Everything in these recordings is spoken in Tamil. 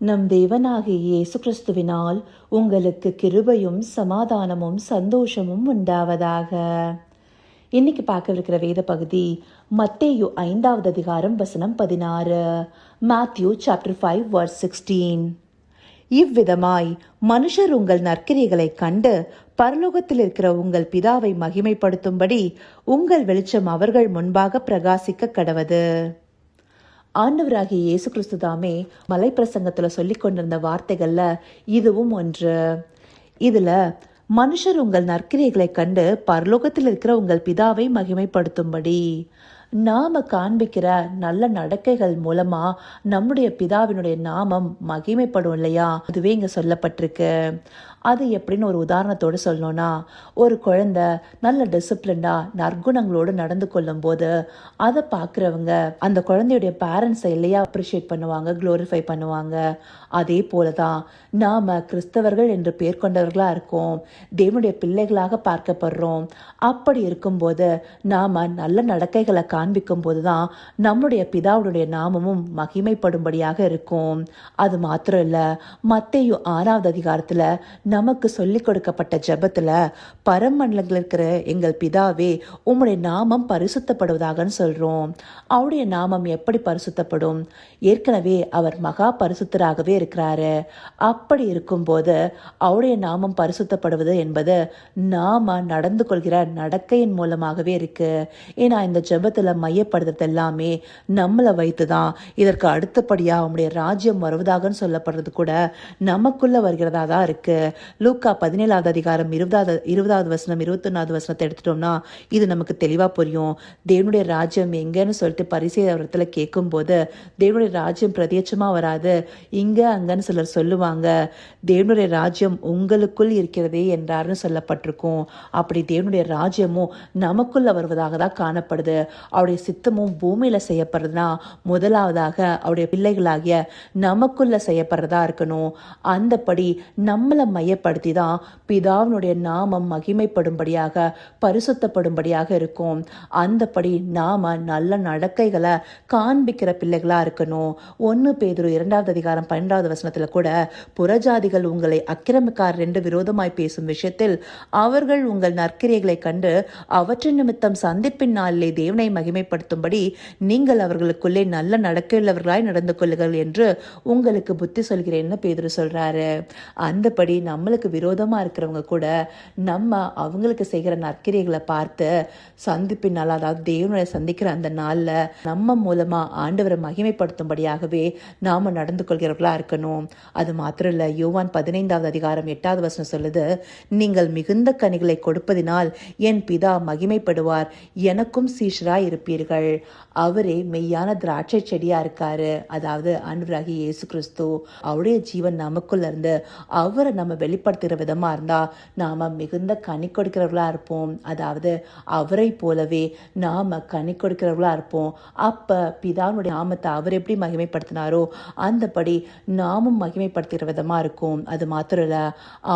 நம் தேவனாகிய இயேசு கிறிஸ்துவினால் உங்களுக்கு கிருபையும் சமாதானமும் சந்தோஷமும் உண்டாவதாக. இன்னைக்கு பார்க்கவிருக்கிற வேத பகுதி மத்தேயு ஐந்தாவது அதிகாரம் வசனம் பதினாறு Matthew chapter five verse sixteen இவ்விதமாய் மனுஷர் உங்கள் நற்கிரிகளைக் கண்டு பரலோகத்தில் இருக்கிற உங்கள் பிதாவை மகிமைப்படுத்தும்படி உங்கள் வெளிச்சம் அவர்கள் முன்பாக பிரகாசிக்க கடவது. ஆண்டவராகிய இயேசு கிறிஸ்து தாமே மலைப்பிரசங்கத்தில் சொல்லி கொண்டிருந்த வார்த்தைகள்ல இதுவும் ஒன்று. இதுல மனுஷர் உங்கள் நற்கிரியைகளை கண்டு பரலோகத்தில் இருக்கிற உங்கள் பிதாவை மகிமைப்படுத்தும்படி. நாம காண்பிக்கிற நல்ல நடக்கைகள் மூலமா நம்முடைய பிதாவினுடைய நாமம் மகிமைப்படும் இல்லையா? அதுவே இங்க சொல்லப்பட்டிருக்கு. அது எப்படின்னு ஒரு உதாரணத்தோடு சொல்லணும்னா ஒரு குழந்தை நல்ல டிசிப்ளின்டா நற்குணங்களோடு நடந்து கொள்ளும் போது அதை பார்க்குறவங்க அந்த குழந்தையுடைய பேரண்ட்ஸை இல்லையா அப்ரிஷியேட் பண்ணுவாங்க க்ளோரிஃபை பண்ணுவாங்க. அதே போல தான் நாம் கிறிஸ்தவர்கள் என்று பேர் கொண்டவர்களாக இருக்கோம் தேவனுடைய பிள்ளைகளாக பார்க்கப்படுறோம். அப்படி இருக்கும்போது நாம் நல்ல நடக்கைகளை காண்பிக்கும் போது தான் நம்முடைய பிதாவுடைய நாமமும் மகிமைப்படும்படியாக இருக்கும். அது மாத்திரம் இல்லை மத்தையும் ஆறாவது அதிகாரத்தில் நமக்கு சொல்லிக் கொடுக்கப்பட்ட ஜெபத்துல பரமண்டலங்கள் இருக்கிற எங்கள் பிதாவே உம்முடைய நாமம் பரிசுத்தப்படுவதாகன்னு சொல்றோம். அவருடைய நாமம் எப்படி பரிசுத்தப்படும்? ஏற்கனவே அவர் மகா பரிசுத்தராகவே இருக்கிறாரு. அப்படி இருக்கும்போது அவருடைய நாமம் பரிசுத்தப்படுவது என்பது நாம நடந்து கொள்கிற நடக்கையின் மூலமாகவே இருக்கு. ஏன்னா இந்த ஜெபத்துல மையப்படுத்துறது எல்லாமே நம்மளை வைத்து தான் இதற்கு அடுத்தபடியாக அவனுடைய ராஜ்யம் வருவதாகன்னு சொல்லப்படுறது கூட நமக்குள்ள வருகிறதா தான் இருக்கு. லூக்கா பதினேழாவது அதிகாரம் இருபதாவது இருபதாவது வசனம் இருபத்தொன்னாவது வசனத்தை எடுத்துட்டோம்னா இது நமக்கு தெளிவாக புரியும். தேவனுடைய ராஜ்யம் எங்கேன்னு சொல்லிட்டு பரிசை இடத்துல கேட்கும்போது தேவனுடைய ராஜ்யம் பிரத்யட்சமாக வராது. இங்கே அங்கன்னு சிலர் சொல்லுவாங்க தேவனுடைய ராஜ்யம் உங்களுக்குள் இருக்கிறதே என்றார்னு சொல்லப்பட்டிருக்கும். அப்படி தேவனுடைய ராஜ்யமும் நமக்குள்ள வருவதாக தான் காணப்படுது. அவருடைய சித்தமும் பூமியில் செய்யப்படுறதுனா முதலாவதாக அவருடைய பிள்ளைகளாகிய நமக்குள்ள செய்யப்படுறதா இருக்கணும். அந்தபடி நம்மளை மையப்படுத்தி தான் பிதாவினுடைய நாமம் மகிமைப்படும்படியாக பரிசுத்தப்படும்படியாக இருக்கும். அந்தபடி நாம நல்ல நடக்கைகளை காண்பிக்கிற பிள்ளைகளாக இருக்கணும். ஒன்று பேதுரு இரண்டாவது அதிகாரம் பன்னெண்டாவது வசனத்தில் கூட புறஜாதிகள் உங்களை அக்கிரமிக்கார் என்று விரோதமாய் பேசும் விஷயத்தில் அவர்கள் உங்கள் நற்கிரியைகளை கண்டு அவற்றின் நிமித்தம் சந்திப்பின் நாளிலே தேவனை மகிமைப்படுத்தும்படி நீங்கள் அவர்களுக்குள்ளே நல்ல நடக்கையுள்ளவர்களாய் நடந்து கொள்ளுங்கள் என்று உங்களுக்கு புத்தி சொல்கிறேன்னு பேதுரு சொல்றாரு. அந்தபடி நம்மளுக்கு விரோதமாக இருக்கிறவங்க கூட நம்ம அவங்களுக்கு செய்கிற நற்கிரியைகளை பார்த்து சந்திப்பின் நாள் அதாவது தேவனை சந்திக்கிற அந்த நாளில் நம்ம மூலமாக ஆண்டவரை மகிமைப்படுத்தும்படியாகவே நாம் நடந்து கொள்கிறவர்களா இருக்கணும். அது மாத்திரம் இல்லை யோவான் பதினைந்தாவது அதிகாரம் எட்டாவது வசனம் சொல்லுது நீங்கள் மிகுந்த கனிகளை கொடுப்பதினால் என் பிதா மகிமைப்படுவார் எனக்கும் சீஷராய் இருப்பீர்கள். அவரே மெய்யான திராட்சை செடியாக இருக்காரு. அதாவது ஆண்டவராகி இயேசு கிறிஸ்து அவருடைய ஜீவன் நமக்குள்ள இருந்து அவரை நம்ம வெளிப்படுத்துகிற விதமாக இருந்தால் நாம் மிகுந்த கனி கொடுக்கிறவர்களாக இருப்போம். அதாவது அவரை போலவே நாம கனி கொடுக்கிறவர்களாக இருப்போம். அப்போ பிதாவுடைய நாமத்தை அவர் எப்படி மகிமைப்படுத்தினாரோ அந்தபடி நாமும் மகிமைப்படுத்துகிற விதமாக இருக்கும். அது மாத்திரம் இல்லை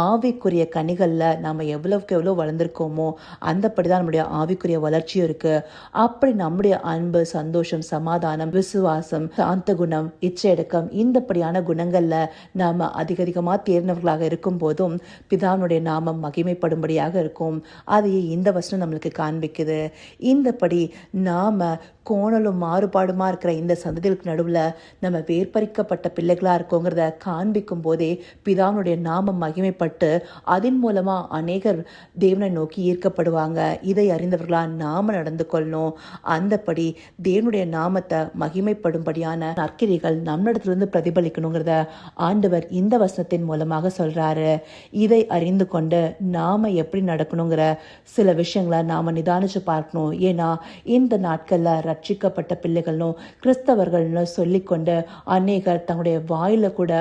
ஆவிக்குரிய கனிகளில் நாம் எவ்வளோக்கு எவ்வளோ வளர்ந்துருக்கோமோ அந்தபடி தான் நம்முடைய ஆவிக்குரிய வளர்ச்சியும் இருக்குது அப்படி நம்முடைய அன்பு சந்தோஷம் சமாதானம் விசுவாசம் சாந்த குணம் இச்சையடக்கம் இந்தப்படியான குணங்கள்ல நாம அதிக அதிகமா தேர்ந்தவர்களாக இருக்கும் போதும் பிதாவினுடைய நாமம் மகிமைப்படும்படியாக இருக்கும். அதையே இந்த வசனம் நம்மளுக்கு காண்பிக்குது. இந்தபடி நாம கோணலும் மாறுபாடுமா இருக்கிற இந்த சந்ததிகளுக்கு நடுவில் நம்ம வேர்பறிக்கப்பட்ட பிள்ளைகளாக இருக்கோங்கிறத காண்பிக்கும் போதே பிதாவினுடைய நாமம் மகிமைப்பட்டு அதன் மூலமாக அநேகர் தேவனை நோக்கி ஈர்க்கப்படுவாங்க. இதை அறிந்தவர்களாக நாம் நடந்து கொள்ளணும். அந்தபடி தேவனுடைய நாமத்தை மகிமைப்படும்படியான நற்கிரிகள் நம்மிடத்திலிருந்து பிரதிபலிக்கணுங்கிறத ஆண்டவர் இந்த வசனத்தின் மூலமாக சொல்கிறாரு இதை அறிந்து கொண்டு நாம் எப்படி நடக்கணுங்கிற சில விஷயங்களை நாம் நிதானித்து பார்க்கணும். ஏன்னா இந்த நாட்களில் ரட்சிக்கப்பட்ட பிள்ளைகளும் கிறிஸ்தவர்கள்னு சொல்லிக்கொண்டு அநேகர் தங்களுடைய வாயில் கூட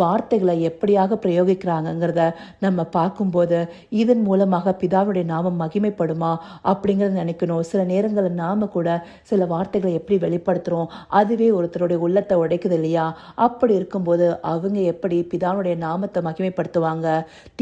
வார்த்தைகளை எப்படியாக பிரயோகிக்கிறாங்கங்கிறத நம்ம பார்க்கும்போது இதன் மூலமாக பிதாவுடைய நாமம் மகிமைப்படுமா அப்படிங்கிறத நினைக்கணும். சில நேரங்களில் நாம் கூட சில வார்த்தைகளை எப்படி வெளிப்படுத்துகிறோம் அதுவே ஒருத்தருடைய உள்ளத்தை உடைக்குது இல்லையா? அப்படி இருக்கும்போது அவங்க எப்படி பிதாவுடைய நாமத்தை மகிமைப்படுத்துவாங்க?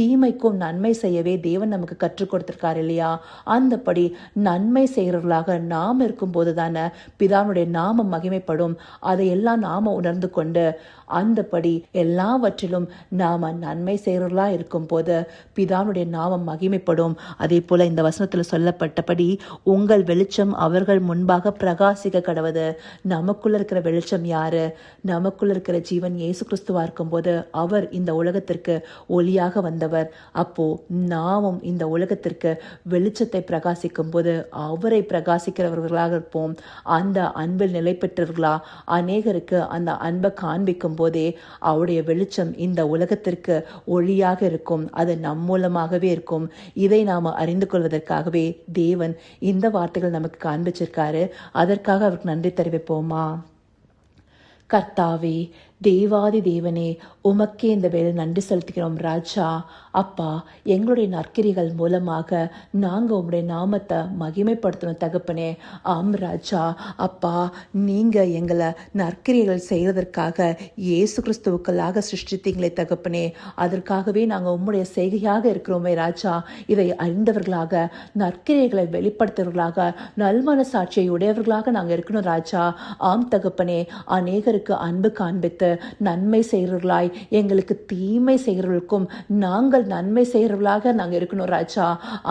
தீமைக்கும் நன்மை செய்யவே தேவன் நமக்கு கற்றுக் கொடுத்துருக்காரு இல்லையா? அந்தபடி நன்மை செய்கிறவர்களாக நாம் இருக்கும்போது தானே பிதானுடைய நாமம் மகிமைப்படும். அதையெல்லாம் நாம உணர்ந்து கொண்டு அந்தபடி எல்லாவற்றிலும் நாம் நன்மை செய்கிறவர்களாக இருக்கும் போது பிதானுடைய நாமம் மகிமைப்படும். அதே போல இந்த வசனத்தில் சொல்லப்பட்டபடி உங்கள் வெளிச்சம் அவர்கள் முன்பாக பிரகாசிக்க கடவுது. நமக்குள்ள இருக்கிற வெளிச்சம் யாரு? நமக்குள்ள இருக்கிற ஜீவன் இயேசு கிறிஸ்துவா இருக்கும்போது அவர் இந்த உலகத்திற்கு ஒளியாக வந்தவர். அப்போ நாமும் இந்த உலகத்திற்கு வெளிச்சத்தை பிரகாசிக்கும் போது அவரை பிரகாசிக்கிறவர்களாக இருப்போம். அந்த அன்பில் நிலை பெற்றவர்களா அநேகருக்கு அந்த அன்பை காண்பிக்கும் போதே அவருடைய வெளிச்சம் இந்த உலகத்திற்கு ஒளியாக இருக்கும். அது நம் மூலமாகவே இருக்கும். இதை நாம் அறிந்து கொள்வதற்காகவே தேவன் இந்த வார்த்தைகள் நமக்கு காண்பிச்சிருக்காரு. அதற்காக அவருக்கு நன்றி தெரிவிப்போமா? கர்த்தாவே தேவாதி தேவனே உமக்கே இந்த வேலை நன்றி செலுத்துகிறோம் ராஜா. அப்பா எங்களுடைய நற்கிரிகள் மூலமாக நாங்கள் உங்களுடைய நாமத்தை மகிமைப்படுத்தணும் தகப்பனே. ஆம் ராஜா. அப்பா நீங்கள் எங்களை நற்கிரிகள் செய்கிறதற்காக இயேசு கிறிஸ்துவுக்களாக சிருஷ்டித்தீங்களே தகப்பனே. அதற்காகவே நாங்கள் உம்முடைய செய்கையாக இருக்கிறோமே ராஜா. இதை அறிந்தவர்களாக நற்கிரியர்களை வெளிப்படுத்துவர்களாக நல்மன சாட்சியை உடையவர்களாக நாங்கள் இருக்கணும் ராஜா. ஆம் தகப்பனே அநேகருக்கு அன்பு காண்பித்து நன்மை செய்கிறவர்களாய் எங்களுக்கு தீமை செய்கிறவர்களுக்கும் நாங்கள் நன்மை செய்கிறவர்களாக நாங்கள் இருக்கணும் ராஜா.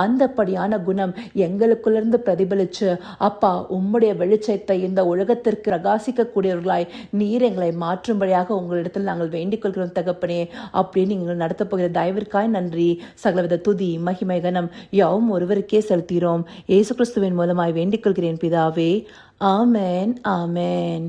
அந்தப்படியான குணம் எங்களுக்குள்ளிருந்து பிரதிபலிச்சு அப்பா உம்முடைய வெளிச்சத்தை இந்த உலகத்திற்கு பிரகாசிக்கக்கூடியவர்களாய் நீர் எங்களை மாற்றும்படியாக உங்களிடத்தில் நாங்கள் வேண்டிக் கொள்கிறோம் தகப்பனே அப்படின்னு நீங்கள் நடத்தப் போகிற தயவிற்காய் நன்றி. சகலவித துதி மகிமை கனம் யாவும் ஒருவருக்கே செலுத்துகிறோம். இயேசு கிறிஸ்துவின் மூலமாய் வேண்டிக் கொள்கிறேன் பிதாவே. ஆமென் ஆமென்.